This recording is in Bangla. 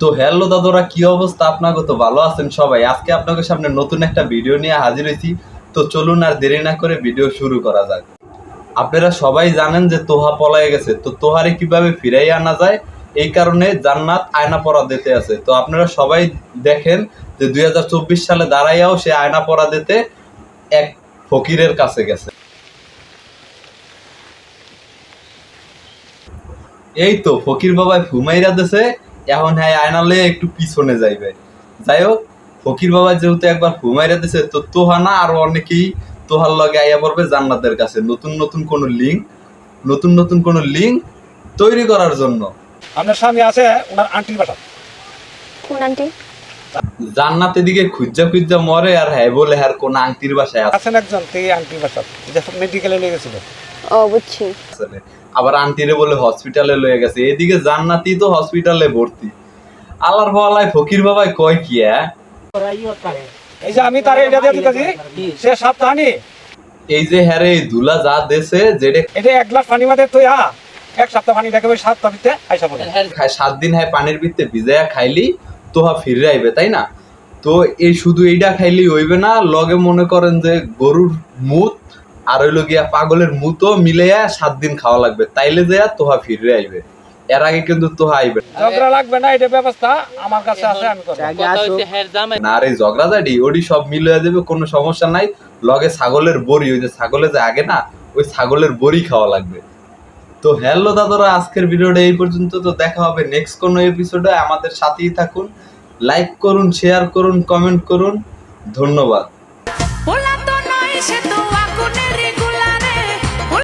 তো হ্যালো দাদরা, কি অবস্থা? আপনাকে তো ভালো আছেন সবাই। আজকে আপনাদের সামনে নতুন একটা ভিডিও নিয়ে হাজির হয়েছি তো চলুন আর দেরি না করে ভিডিও শুরু করা যাক। আপনারা সবাই জানেন যে তোহা পলায় গেছে। তো তোহারে কীভাবে ফিরাই আনা যায়? এই কারণে জান্নাত আয়না পরা দিতে আছে। তো আপনারা সবাই দেখেন যে দু হাজার চব্বিশ সালে দাঁড়াইয়াও সে আয়না পরা দিতে এক ফকিরের কাছে গেছে। এই তো ফকির বাবাই ফুমাইরা দেছে। এখন হ্যাঁ আয়নালে একটু পিছনে যাইবে যাই হোক ফকির বাবা যেহেতু একবার ফুমাইরা দিছে তো তোহানা আর অনেকেই তোহার লগে আইয়া পড়বে জান্নাতের কাছে। নতুন নতুন কোন লিঙ্ক নতুন নতুন কোন লিঙ্ক তৈরি করার জন্য। আপনার স্বামী আছে ওনার আন্টির বাসা। কোন আন্টি জান্নাত এদিকে খুঁজা খুঁজা মরে আর হ্যাঁ বলে হ্যাঁ কোন আংটির বাসায় আছেন একজন সেই আন্টির বাসা। যে মেডিকেলে নিয়ে গেছিল। ও বুঝছি। আবার আন্টিরে বলে হসপিটালে লয়ে গেছে। এদিকে জান্নাতি তো হসপিটালে ভর্তি। আল্লাহর ভালাই ফকির বাবাই কয় কি হ্যাঁ এই যে আমি তার এটা দিয়ে দিতেছি সে সাবধানি। এই যে হ্যারে এই দুলা যা দেশে যেটা এটা এক গ্লাস পানি মাঝে তুই হা এক সপ্তাহ পানি দেখে ওই সাত তাবিতে আইসা পড়ে। খায় সাত দিন হয় পানির ভিতরে ভিজাইয়া খাইলি তোহা ফিরে আইবে তাই না? তো এই শুধু এইটা খাইলেই হইবে না লগে মনে করেন যে গরুর মুত আর হইল গিয়া পাগলের মুতও মিলাইয়া সাত দিন খাওয়া লাগবে। তাইলে যে তোহা ফিরে আইবে। এর আগে কিন্তু তোহা আইবে ঝগড়া লাগবে না এটা ব্যবস্থা আমার কাছে আছে আমি করব। না এই ঝগড়া জাডি ওডি সব মিলিয়ে দেবে কোনো সমস্যা নাই। লগে ছাগলের বড়ি ওই যে ছাগলে যে আগে না ওই ছাগলের বড়ি খাওয়া লাগবে। তো হ্যালো দাদারা আজকের ভিডিওটা এই পর্যন্ত। তো দেখা হবে নেক্সট কোনো এপিসোডে আমাদের সাথেই থাকুন। লাইক করুন শেয়ার করুন কমেন্ট করুন। ধন্যবাদ।